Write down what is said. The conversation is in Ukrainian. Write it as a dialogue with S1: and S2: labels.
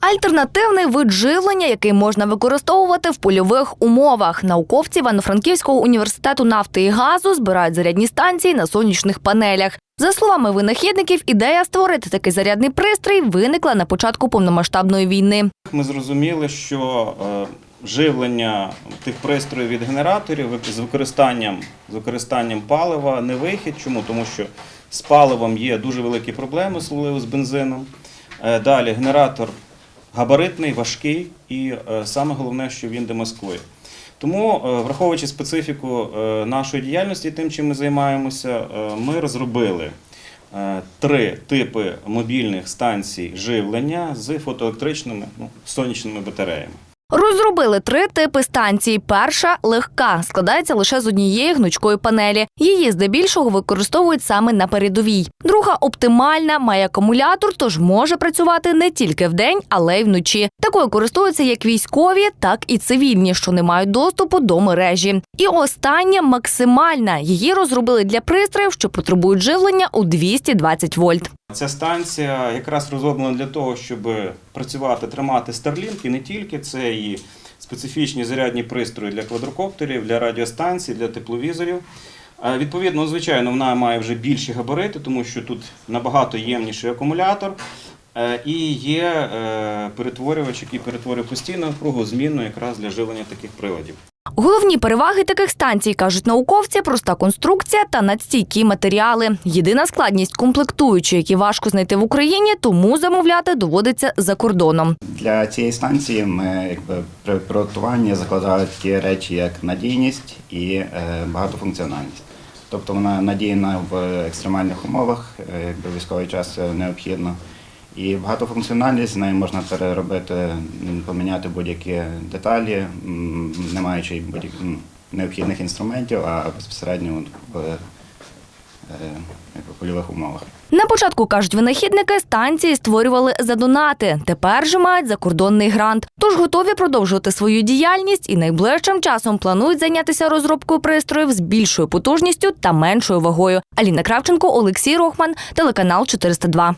S1: Альтернативний вид живлення, який можна використовувати в польових умовах. Науковці Івано-Франківського університету нафти і газу збирають зарядні станції на сонячних панелях. За словами винахідників, ідея створити такий зарядний пристрій виникла на початку повномасштабної війни.
S2: Ми зрозуміли, що е, живлення тих пристроїв від генераторів з використанням, з використанням палива не вихід. Чому? Тому що з паливом є дуже великі проблеми, особливо з бензином. Е, Далі генератор габаритний, важкий і е, саме головне, що він демаскує. Тому, е, враховуючи специфіку е, нашої діяльності, тим, чим ми займаємося, ми розробили три типи мобільних станцій живлення з фотоелектричними ну, сонячними батареями.
S1: Розробили три типи станцій. Перша легка, складається лише з однієї гнучкої панелі. Її здебільшого використовують саме на передовій. Друга оптимальна, має акумулятор, тож може працювати не тільки вдень, але й вночі. Такою користуються як військові, так і цивільні, що не мають доступу до мережі. І остання максимальна. Її розробили для пристроїв, що потребують живлення у 220 вольт.
S2: Ця станція якраз розроблена для того, щоб працювати, тримати Starlink і не тільки це і специфічні зарядні пристрої для квадрокоптерів, для радіостанцій, для тепловізорів. Відповідно, звичайно, вона має вже більші габарити, тому що тут набагато ємніший акумулятор. Е, І є е, перетворювач, який перетворює постійну напругу змінну якраз для живлення таких приладів.
S1: Головні переваги таких станцій кажуть науковці: проста конструкція та надстійкі матеріали. Єдина складність комплектуючі, які важко знайти в Україні, тому замовляти доводиться за кордоном.
S3: Для цієї станції ми якби при приготуванні закладали такі речі, як надійність і е, багатофункціональність. Тобто вона надійна в екстремальних умовах, е, якби військовий час необхідно. І багатофункціональність з нею можна переробити, поміняти будь-які деталі, не маючи будь-яких необхідних інструментів, а безпосередньо в е, польових умовах.
S1: На початку кажуть винахідники, станції створювали за донати. Тепер же мають закордонний грант. Тож готові продовжувати свою діяльність і найближчим часом планують зайнятися розробкою пристроїв з більшою потужністю та меншою вагою. Аліна Кравченко, Олексій Рохман, телеканал 402.